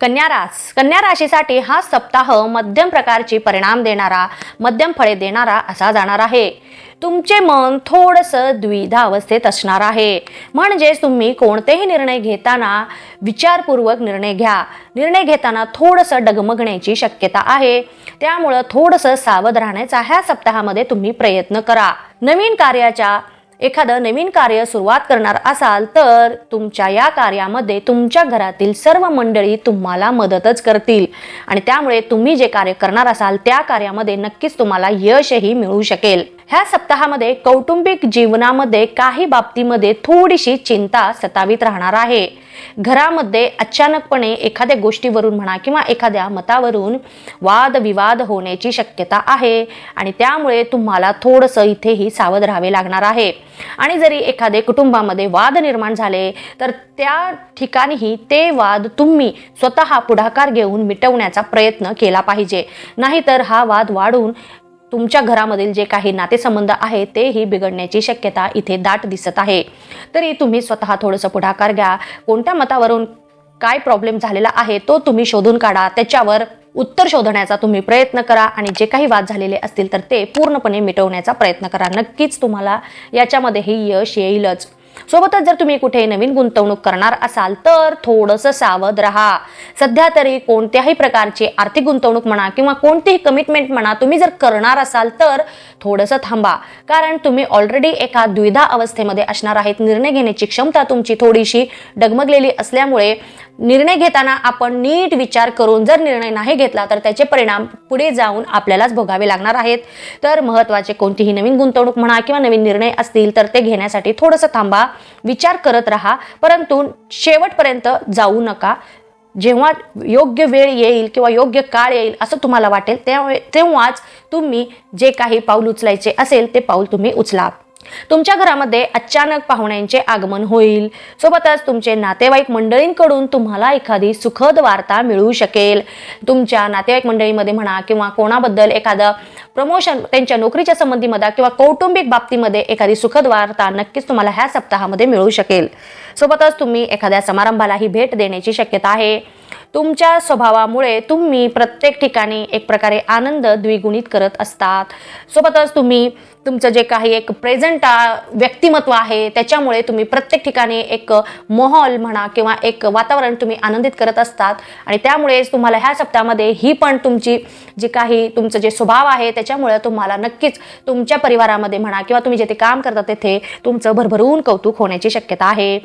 कन्या रास. कन्या राशीसाठी हा सप्ताह मध्यम प्रकारची परिणाम देणारा मध्यम फळे देणारा असा जाणार आहे. तुमचे मन थोडंसं द्विधा अवस्थेत असणार आहे. म्हणजेच तुम्ही कोणतेही निर्णय घेताना विचारपूर्वक निर्णय घ्या. निर्णय घेताना थोडंसं डगमगण्याची शक्यता आहे. त्यामुळं थोडंसं सावध राहण्याचा ह्या सप्ताहामध्ये तुम्ही प्रयत्न करा. नवीन कार्याच्या एखादं नवीन कार्य सुरुवात करणार असाल तर तुमच्या या कार्यामध्ये तुमच्या घरातील सर्व मंडळी तुम्हाला मदतच करतील. आणि त्यामुळे तुम्ही जे कार्य करणार असाल त्या कार्यामध्ये नक्कीच तुम्हाला यशही मिळू शकेल. ह्या सप्ताहामध्ये कौटुंबिक जीवनामध्ये काही बाबतीमध्ये थोडीशी चिंता सतावीत राहणार आहे. घरामध्ये अचानकपणे एखाद्या गोष्टीवरून म्हणा किंवा एखाद्या मतावरून वादविवाद होण्याची शक्यता आहे आणि त्यामुळे तुम्हाला थोडंसं इथेही सावध राहावे लागणार आहे. आणि जरी एखादे कुटुंबामध्ये वाद निर्माण झाले तर त्या ठिकाणीही ते वाद तुम्ही स्वतः पुढाकार घेऊन मिटवण्याचा प्रयत्न केला पाहिजे. नाहीतर हा वाद वाढून तुमच्या घरामधील जे काही नातेसंबंध आहे तेही बिघडण्याची शक्यता इथे दाट दिसत आहे. तरी तुम्ही स्वतः थोडंसं पुढाकार घ्या. कोणत्या मतावरून काय प्रॉब्लेम झालेला आहे तो तुम्ही शोधून काढा. त्याच्यावर उत्तर शोधण्याचा तुम्ही प्रयत्न करा आणि जे काही वाद झालेले असतील तर ते पूर्णपणे मिटवण्याचा प्रयत्न करा. नक्कीच तुम्हाला याच्यामध्येही यश येईलच. सोबतच जर तुम्ही कुठे नवीन गुंतवणूक करणार असाल तर थोडंसं सावध राहा. सध्या तरी कोणत्याही प्रकारची आर्थिक गुंतवणूक म्हणा किंवा कोणतीही कमिटमेंट म्हणा तुम्ही जर करणार असाल तर थोडंसं थांबा. कारण तुम्ही ऑलरेडी एका द्विधा अवस्थेमध्ये असणार आहेत. निर्णय घेण्याची क्षमता तुमची थोडीशी डगमगलेली असल्यामुळे निर्णय घेताना आपण नीट विचार करून जर निर्णय नाही घेतला तर त्याचे परिणाम पुढे जाऊन आपल्यालाच भोगावे लागणार आहेत. तर महत्त्वाचे कोणतीही नवीन गुंतवणूक म्हणा किंवा नवीन निर्णय असतील तर ते घेण्यासाठी थोडंसं थांबा. विचार करत राहा परंतु शेवटपर्यंत जाऊ नका. जेव्हा योग्य वेळ येईल किंवा योग्य काळ येईल असं तुम्हाला वाटेल तेव्हाच तुम्ही जे काही पाऊल उचलायचे असेल ते पाऊल तुम्ही उचला. तुमच्या घरामध्ये अचानक पाहुण्यांचे आगमन होईल. सोबतच तुमचे नातेवाईक मंडळींकडून तुम्हाला एखादी सुखद वार्ता मिळू शकेल. तुमच्या नातेवाईक मंडळीमध्ये म्हणा किंवा कोणाबद्दल एखादं प्रमोशन त्यांच्या नोकरीच्या संबंधीमध्ये किंवा कौटुंबिक बाबतीमध्ये एखादी सुखद वार्ता नक्कीच तुम्हाला ह्या सप्ताहामध्ये मिळू शकेल. सोबतच तुम्ही एखाद्या समारंभालाही भेट देण्याची शक्यता आहे. तुमच्या स्वभावामुळे तुम्ही प्रत्येक ठिकाणी एक प्रकारे आनंद द्विगुणित करत असतात. सोबतच तुम्ही तुमचं जे काही एक प्रेझेंट व्यक्तिमत्व आहे त्याच्यामुळे तुम्ही प्रत्येक ठिकाणी एक माहोल म्हणा किंवा एक वातावरण तुम्ही आनंदित करत असतात. आणि त्यामुळेच तुम्हाला ह्या सप्ताहामध्ये ही पण तुमची जी काही तुमचं जे स्वभाव आहे त्याच्यामुळे तुम्हाला नक्कीच तुमच्या परिवारामध्ये म्हणा किंवा तुम्ही जेथे काम करता तेथे तुमचं भरभरून कौतुक होण्याची शक्यता आहे.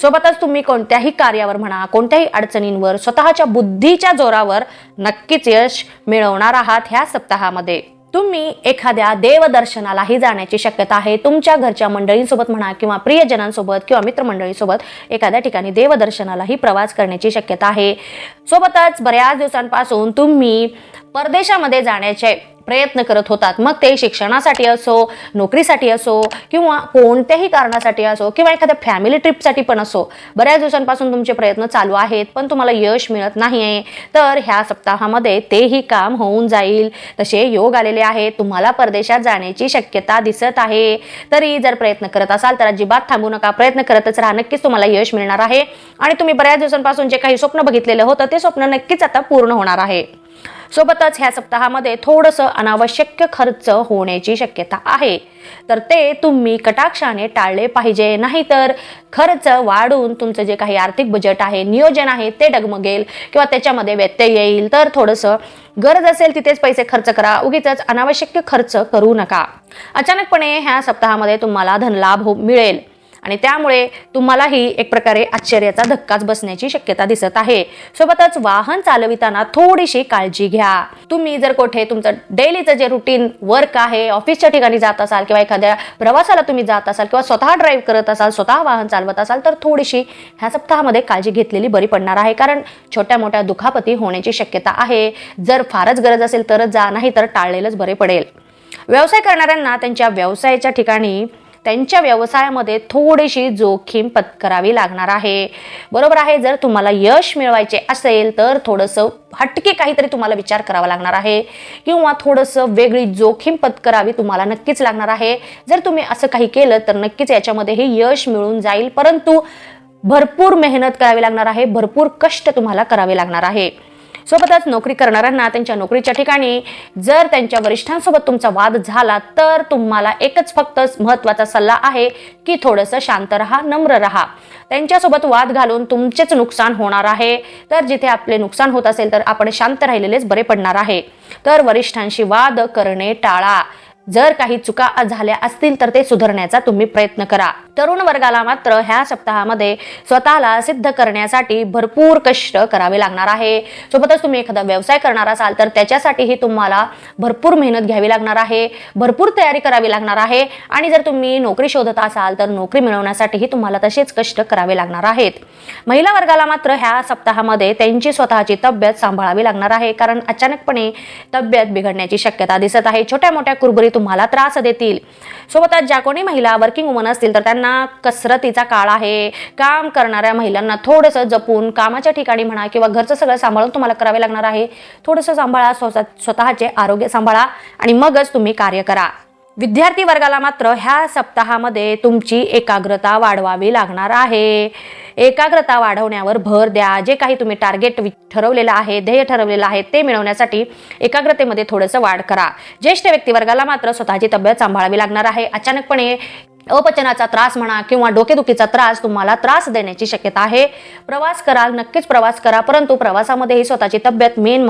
सोबतच तुम्ही कोणत्याही कार्यावर म्हणा कोणत्याही अडचणींवर स्वतःच्या बुद्धीच्या जोरावर नक्कीच यश मिळवणार आहात ह्या सप्ताहामध्ये. तुम्ही एखाद्या देवदर्शनालाही जाण्याची शक्यता आहे. तुमच्या घरच्या मंडळींसोबत म्हणा किंवा प्रियजनांसोबत किंवा मित्रमंडळींसोबत एखाद्या ठिकाणी देवदर्शनालाही प्रवास करण्याची शक्यता आहे. सोबतच बऱ्याच दिवसांपासून तुम्ही परदेशामध्ये जाण्याचे प्रयत्न करत होतात. मग ते शिक्षणासाठी असो नोकरीसाठी असो किंवा कोणत्याही कारणासाठी असो किंवा एखाद्या फॅमिली ट्रिपसाठी पण असो बऱ्याच दिवसांपासून तुमचे प्रयत्न चालू आहेत पण तुम्हाला यश मिळत नाही आहे तर ह्या सप्ताहामध्ये तेही काम होऊन जाईल. तसे योग आलेले आहेत. तुम्हाला परदेशात जाण्याची शक्यता दिसत आहे. तरी जर प्रयत्न करत असाल तर अजिबात थांबू नका. प्रयत्न करतच राहा. नक्कीच तुम्हाला यश मिळणार आहे. आणि तुम्ही बऱ्याच दिवसांपासून जे काही स्वप्न बघितलेलं होतं ते स्वप्न नक्कीच आता पूर्ण होणार आहे. सोबतच ह्या सप्ताहामध्ये थोडंसं अनावश्यक खर्च होण्याची शक्यता आहे. तर ते तुम्ही कटाक्षाने टाळले पाहिजे. नाहीतर खर्च वाढून तुमचं जे काही आर्थिक बजेट आहे नियोजन आहे ते डगमगेल किंवा त्याच्यामध्ये व्यत्यय येईल. तर थोडंसं गरज असेल तिथेच पैसे खर्च करा. उगीच अनावश्यक खर्च करू नका. अचानकपणे ह्या सप्ताहामध्ये तुम्हाला धनलाभ हो मिळेल. आणि त्यामुळे तुम्हालाही एक प्रकारे आश्चर्याचा धक्काच बसण्याची शक्यता दिसत आहे. सोबतच वाहन चालविताना थोडीशी काळजी घ्या. तुम्ही जर कुठे तुमचं डेलीचं जे रुटीन वर्क आहे ऑफिसच्या ठिकाणी जात असाल किंवा एखाद्या प्रवासाला तुम्ही जात असाल किंवा स्वतः ड्राईव्ह करत असाल स्वतः वाहन चालवत असाल तर थोडीशी ह्या सप्ताहामध्ये काळजी घेतलेली बरी पडणार आहे. कारण छोट्या मोठ्या दुखापती होण्याची शक्यता आहे. जर फारच गरज असेल तरच जा नाही तर टाळलेलंच बरे पडेल. व्यवसाय करणाऱ्यांना त्यांच्या व्यवसायाच्या ठिकाणी त्यांच्या व्यवसायामध्ये थोडीशी जोखीम पत्करावी लागणार आहे. बरोबर आहे जर तुम्हाला यश मिळवायचे असेल तर थोडंसं हटके काहीतरी तुम्हाला विचार करावा लागणार आहे. किंवा थोडंसं वेगळी जोखीम पत्करावी तुम्हाला नक्कीच लागणार आहे. जर तुम्ही असं काही केलं तर नक्कीच याच्यामध्ये हे यश मिळून जाईल. परंतु भरपूर मेहनत करावी लागणार आहे भरपूर कष्ट तुम्हाला करावे लागणार आहे. सोबतच नोकरी करणाऱ्यांना त्यांच्या नोकरीच्या ठिकाणी जर त्यांच्या वरिष्ठांसोबत तुमचा वाद झाला तर तुम्हाला एकच फक्त महत्त्वाचा सल्ला आहे की थोडंसं शांत राहा नम्र राहा. त्यांच्यासोबत वाद घालून तुमचेच नुकसान होणार आहे. तर जिथे आपले नुकसान होत असेल तर आपण शांत राहिलेलेच बरे पडणार आहे. तर वरिष्ठांशी वाद करणे टाळा. जर काही चुका झाल्या असतील तर ते सुधारण्याचा तुम्ही प्रयत्न करा. तरुण वर्गाला मात्र ह्या सप्ताहामध्ये स्वतःला सिद्ध करण्यासाठी भरपूर कष्ट करावे लागणार आहे. सोबतच तुम्ही एखादा व्यवसाय करणार असाल तर त्याच्यासाठीही तुम्हाला भरपूर मेहनत घ्यावी लागणार आहे भरपूर तयारी करावी लागणार आहे. आणि जर तुम्ही नोकरी शोधत असाल तर नोकरी मिळवण्यासाठीही तुम्हाला तसेच कष्ट करावे लागणार आहेत. महिला वर्गाला मात्र ह्या सप्ताहामध्ये त्यांची स्वतःची तब्येत सांभाळावी लागणार आहे कारण अचानकपणे तब्येत बिघडण्याची शक्यता दिसत आहे. छोट्या मोठ्या कुरबुरी तुम्हाला त्रास देतील. सोबतच ज्या कोणी महिला वर्किंग वुमन असतील तर त्यांना कसरतीचा काळ आहे. काम करणाऱ्या महिलांना थोडंसं जपून कामाच्या ठिकाणी म्हणा किंवा घरचं सगळं सांभाळून तुम्हाला करावे लागणार आहे. थोडंसं सांभाळा स्वतःचे आरोग्य सांभाळा आणि मगच तुम्ही कार्य करा. विद्यार्थी वर्गाला मात्र ह्या सप्ताहामध्ये तुमची एकाग्रता वाढवावी लागणार आहे. एकाग्रता वाढवण्यावर भर द्या. जे काही तुम्ही टार्गेट ठरवलेलं आहे ध्येय ठरवलेलं आहे ते मिळवण्यासाठी एकाग्रतेमध्ये थोडंसं वाढ करा. ज्येष्ठ व्यक्तिवर्गाला मात्र स्वतःची तब्येत सांभाळावी लागणार आहे. अचानकपणे अपचनाचा त्रास म्हणा किंवा डोकेदुखीचा त्रास तुम्हाला त्रास देण्याची शक्यता आहे. प्रवास कराल नक्कीच प्रवास करा परंतु प्रवासामध्येही स्वतःची तब्येत मेन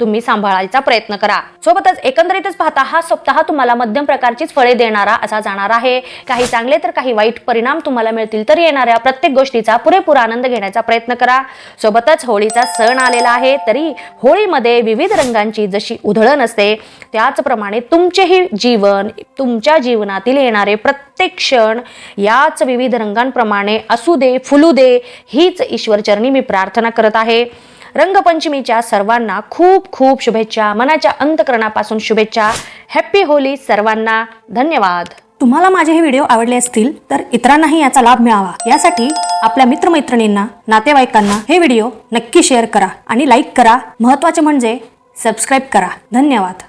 तुम्ही सांभाळायचा प्रयत्न करा. सोबतच एकंदरीतच पाहता हा सप्ताह तुम्हाला मध्यम प्रकारचीच फळे देणारा असा जाणार आहे. काही चांगले तर काही वाईट परिणाम तुम्हाला मिळतील तर येणाऱ्या प्रत्येक गोष्टीचा पुरेपूर आनंद घेण्याचा प्रयत्न करा. सोबतच होळीचा सण आलेला आहे तरी होळीमध्ये विविध रंगांची जशी उधळण असते त्याचप्रमाणे तुमचेही जीवन तुमच्या जीवनातील येणारे प्रत्येक क्षण याच विविध रंगांप्रमाणे असू दे फुलू दे हीच ईश्वरचरणी मी प्रार्थना करत आहे. रंगपंचमीच्या सर्वांना खूप खूप शुभेच्छा. मनाच्या अंतकरणापासून शुभेच्छा. हॅप्पी होली सर्वांना. धन्यवाद. तुम्हाला माझे हे व्हिडिओ आवडले असतील तर इतरांनाही याचा लाभ मिळावा. यासाठी आपल्या मित्रमैत्रिणींना नातेवाईकांना हे व्हिडिओ नक्की शेअर करा आणि लाईक करा. महत्त्वाचे म्हणजे सबस्क्राईब करा. धन्यवाद.